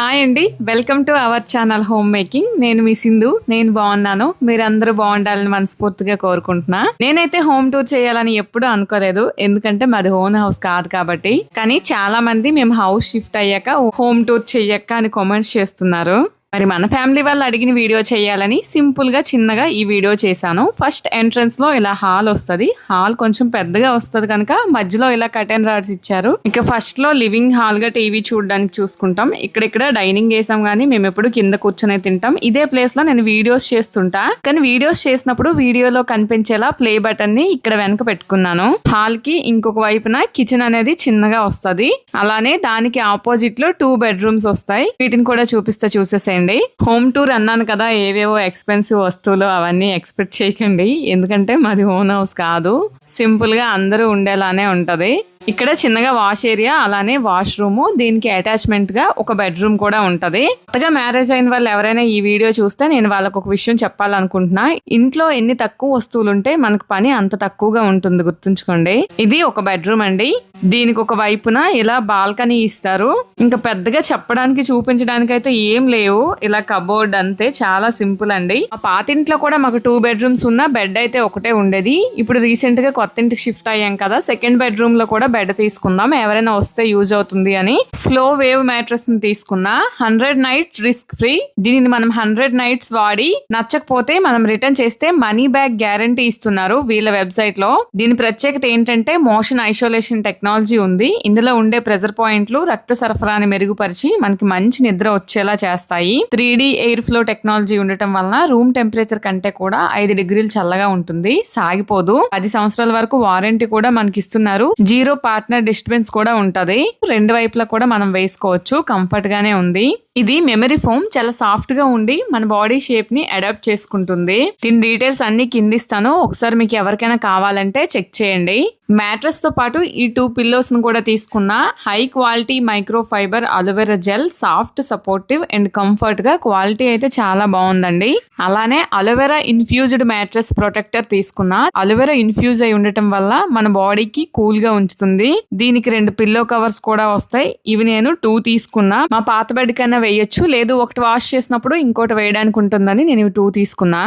Hi అండి. Welcome to our channel home making నేను మీ సింధు. నేను బాగున్నాను. మీరందరూ బాగుండాలని మనస్ఫూర్తిగా కోరుకుంటున్నా. నేనైతే హోమ్ టూర్ చేయాలని ఎప్పుడూ అనుకోలేదు. ఎందుకంటే మాది ఓన్ హౌస్ కాదు కాబట్టి. కానీ చాలా మంది మేము హౌస్ షిఫ్ట్ అయ్యాక హోమ్ టూర్ చెయ్యక్క అని కామెంట్స్ చేస్తున్నారు. మరి మన ఫ్యామిలీ వాళ్ళు అడిగిన వీడియో చేయాలని సింపుల్గా చిన్నగా ఈ వీడియో చేశాను. ఫస్ట్ ఎంట్రన్స్లో ఇలా హాల్ వస్తది. హాల్ కొంచెం పెద్దగా వస్తుంది కనుక మధ్యలో ఇలా కటెన్ రాడ్స్ ఇచ్చారు. ఇక ఫస్ట్లో లివింగ్ హాల్గా టీవీ చూడడానికి చూసుకుంటాం. ఇక్కడిక్కడ డైనింగ్ వేసాం కానీ మేము ఎప్పుడు కింద కూర్చొని తింటాం. ఇదే ప్లేస్లో నేను వీడియోస్ చేస్తుంటా. కానీ వీడియోస్ చేసినప్పుడు వీడియోలో కనిపించేలా ప్లే బటన్ని ఇక్కడ వెనక పెట్టుకున్నాను. హాల్కి ఇంకొక వైపున కిచెన్ అనేది చిన్నగా వస్తది. అలానే దానికి ఆపోజిట్లో టూ బెడ్రూమ్స్ వస్తాయి. వీటిని కూడా చూపిస్తే చూసేసేయండి. హోమ్ టూర్ అన్నాను కదా ఏవేవో ఎక్స్పెన్సివ్ వస్తువులు అవన్నీ ఎక్స్పెక్ట్ చేయకండి. ఎందుకంటే మాది ఓన్ హౌస్ కాదు. సింపుల్గా అందరూ ఉండేలానే ఉంటుంది. ఇక్కడ చిన్నగా వాష్ ఏరియా అలానే వాష్ రూమ్ దీనికి అటాచ్మెంట్గా ఒక బెడ్రూమ్ కూడా ఉంటది. కొత్తగా మ్యారేజ్ అయిన వాళ్ళు ఎవరైనా ఈ వీడియో చూస్తే నేను వాళ్ళకు ఒక విషయం చెప్పాలనుకుంటున్నా. ఇంట్లో ఎన్ని తక్కువ వస్తువులు ఉంటే మనకు పని అంత తక్కువగా ఉంటుంది గుర్తుంచుకోండి. ఇది ఒక బెడ్రూమ్ అండి. దీనికి ఒక వైపున ఇలా బాల్కనీ ఇస్తారు. ఇంకా పెద్దగా చెప్పడానికి చూపించడానికి అయితే ఏం లేవు. ఇలా కబోర్డ్ అంతే చాలా సింపుల్ అండి. ఆ పాతింట్లో కూడా మాకు టూ బెడ్రూమ్స్ ఉన్న బెడ్ అయితే ఒకటే ఉండేది. ఇప్పుడు రీసెంట్గా కొత్త ఇంటికి షిఫ్ట్ అయ్యాం కదా సెకండ్ బెడ్రూమ్లో కూడా బెడ్ తీసుకుందాం. ఎవరైనా వస్తే యూజ్ అవుతుంది అని. ఫ్లో వేవ్ మ్యాట్రస్ని తీసుకున్నా. హండ్రెడ్ నైట్ రిస్క్ ఫ్రీ దీనిని మనం హండ్రెడ్ నైట్స్ వాడి నచ్చకపోతే మనం రిటర్న్ చేస్తే మనీ బ్యాక్ గ్యారంటీ ఇస్తున్నారు వీళ్ళ వెబ్సైట్లో. దీని ప్రత్యేకత ఏంటంటే మోషన్ ఐసోలేషన్ టెక్నాలజీ ఉంది. ఇందులో ఉండే ప్రెజర్ పాయింట్లు రక్త సరఫరాని మెరుగుపరిచి మనకి మంచి నిద్ర వచ్చేలా చేస్తాయి. Three D air flow technology ఉండటం వలన రూమ్ టెంపరేచర్ కంటే కూడా ఐదు డిగ్రీలు చల్లగా ఉంటుంది. సాగిపోదు. పది సంవత్సరాల వరకు వారంటీ కూడా మనకి ఇస్తున్నారు. జీరో పార్ట్నర్ డిస్టర్బెన్స్ కూడా ఉంటది. రెండు వైపులా కూడా మనం వేసుకోవచ్చు. కంఫర్ట్ గానే ఉంది. ఇది మెమరీ ఫోమ్ చాలా సాఫ్ట్గా ఉండి మన బాడీ షేప్ని అడాప్ట్ చేసుకుంటుంది. దీని డీటెయిల్స్ అన్ని కిందిస్తాను. ఒకసారి మీకు ఎవరికైనా కావాలంటే చెక్ చేయండి. మ్యాట్రస్తో పాటు ఈ టూ పిల్లోస్ను కూడా తీసుకున్న. High quality micro fibre aloe vera gel soft supportive and కంఫర్ట్గా క్వాలిటీ అయితే చాలా బాగుందండి. అలానే aloe vera infused mattress protector తీసుకున్న. అలోవెరా ఇన్ఫ్యూజ్ అయి ఉండటం వల్ల మన బాడీకి కూల్గా ఉంచుతుంది. దీనికి రెండు పిల్లో కవర్స్ కూడా వస్తాయి. ఇవి నేను టూ తీసుకున్నా. మా పాత బెడ్ కన్నా వేయొచ్చు. లేదు ఒకటి వాష్ చేసినప్పుడు ఇంకోటి వేయడానికి ఉంటుందని నేను టూ తీసుకున్నా.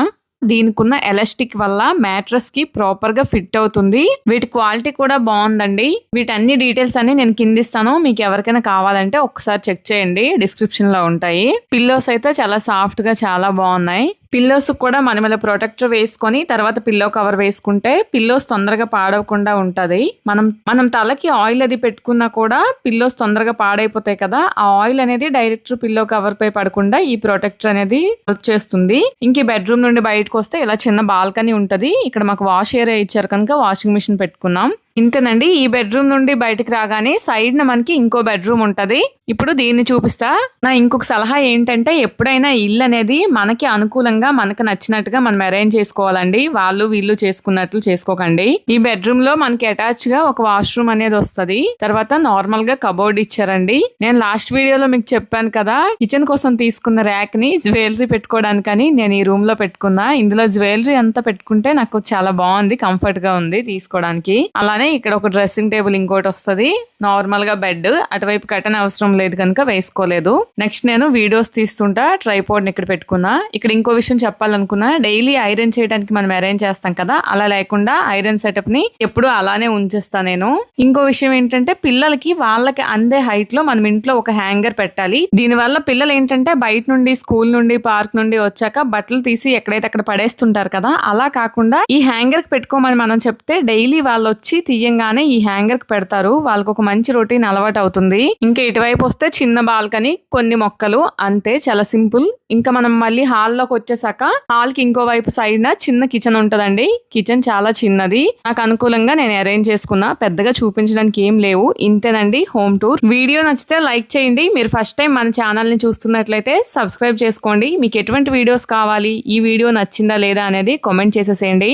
దీనికున్న ఎలాస్టిక్ వల్ల మ్యాట్రస్కి ప్రాపర్గా ఫిట్ అవుతుంది. వీటి క్వాలిటీ కూడా బాగుందండి. వీటన్ని డీటెయిల్స్ అన్ని నేను కిందిస్తాను. మీకు ఎవరికైనా కావాలంటే ఒకసారి చెక్ చేయండి. డిస్క్రిప్షన్లో ఉంటాయి. పిల్లోస్ అయితే చాలా సాఫ్ట్గా చాలా బాగున్నాయి. పిల్లోస్ కూడా మనం ఇలా ప్రొటెక్టర్ వేసుకొని తర్వాత పిల్లో కవర్ వేసుకుంటే పిల్లోస్ తొందరగా పాడవకుండా ఉంటుంది. మనం మనం తలకి ఆయిల్ అది పెట్టుకున్నా కూడా పిల్లోస్ తొందరగా పాడైపోతాయి కదా ఆ ఆయిల్ అనేది డైరెక్ట్ పిల్లో కవర్ పై పడకుండా ఈ ప్రొటెక్టర్ అనేది హెల్ప్ చేస్తుంది. ఇంక బెడ్రూమ్ నుండి బయటకు వస్తే ఇలా చిన్న బాల్కనీ ఉంటుంది. ఇక్కడ మాకు వాష్ ఏరియా ఇచ్చారు కనుక వాషింగ్ మిషన్ పెట్టుకున్నాం. ఇంతేనండి ఈ బెడ్రూమ్ నుండి బయటకు రాగానే సైడ్ న మనకి ఇంకో బెడ్రూమ్ ఉంటది. ఇప్పుడు దీన్ని చూపిస్తా. నా ఇంకొక సలహా ఏంటంటే ఎప్పుడైనా ఇల్లు అనేది మనకి అనుకూలంగా మనకు నచ్చినట్టుగా మనం అరేంజ్ చేసుకోవాలండి. వాళ్ళు వీళ్ళు చేసుకున్నట్లు చేసుకోకండి. ఈ బెడ్రూమ్లో మనకి అటాచ్గా ఒక వాష్రూమ్ అనేది వస్తది. తర్వాత నార్మల్గా కబోర్డ్ ఇచ్చారండి. నేను లాస్ట్ వీడియోలో మీకు చెప్పాను కదా కిచెన్ కోసం తీసుకున్న ర్యాక్ని జ్యువెలరీ పెట్టుకోవడానికని నేను ఈ రూమ్లో పెట్టుకున్నా. ఇందులో జ్యువెలరీ అంతా పెట్టుకుంటే నాకు చాలా బాగుంది కంఫర్ట్గా ఉంది తీసుకోవడానికి. అలానే ఇక్కడ ఒక డ్రెస్సింగ్ టేబుల్ ఇంకోటి వస్తది. నార్మల్గా బెడ్ అటువైపు కటన్ అవసరం లేదు కనుక వేసుకోలేదు. నెక్స్ట్ నేను వీడియోస్ తీస్తుంటా ట్రైపోర్డ్ ఇక్కడ పెట్టుకున్నా. ఇక్కడ ఇంకో విషయం చెప్పాలనుకున్నా డైలీ ఐరన్ చేయడానికి మనం అరేంజ్ చేస్తాం కదా అలా లేకుండా ఐరన్ సెటప్ని ఎప్పుడు అలానే ఉంచేస్తా నేను. ఇంకో విషయం ఏంటంటే పిల్లలకి వాళ్ళకి అందే హైట్లో మనం ఇంట్లో ఒక హ్యాంగర్ పెట్టాలి. దీనివల్ల పిల్లలు ఏంటంటే బయట నుండి స్కూల్ నుండి పార్క్ నుండి వచ్చాక బట్టలు తీసి ఎక్కడైతే అక్కడ పడేస్తుంటారు కదా అలా కాకుండా ఈ హ్యాంగర్కి పెట్టుకోమని మనం చెప్తే డైలీ వాళ్ళు వచ్చి తీయంగానే ఈ హ్యాంగర్కి పెడతారు. వాళ్ళకు ఒక మంచి రొటీన్ అలవాటు అవుతుంది ఇంకా ఇటువైపు వస్తే చిన్న బాల్కనీ కొన్ని మొక్కలు అంతే చాలా సింపుల్. ఇంకా మనం మళ్ళీ హాల్లోకి వచ్చేసాక హాల్కి ఇంకో వైపు సైడ్ చిన్న కిచెన్ ఉంటదండి. కిచెన్ చాలా చిన్నది. నాకు అనుకూలంగా నేను అరేంజ్ చేసుకున్నా. పెద్దగా చూపించడానికి ఏం లేవు. ఇంతేనండి హోమ్ టూర్. వీడియో నచ్చితే లైక్ చేయండి. మీరు ఫస్ట్ టైం మన ఛానల్ని చూస్తున్నట్లయితే సబ్స్క్రైబ్ చేసుకోండి. మీకు ఎటువంటి వీడియోస్ కావాలి? ఈ వీడియో నచ్చిందా లేదా అనేది కామెంట్ చేసేసేయండి.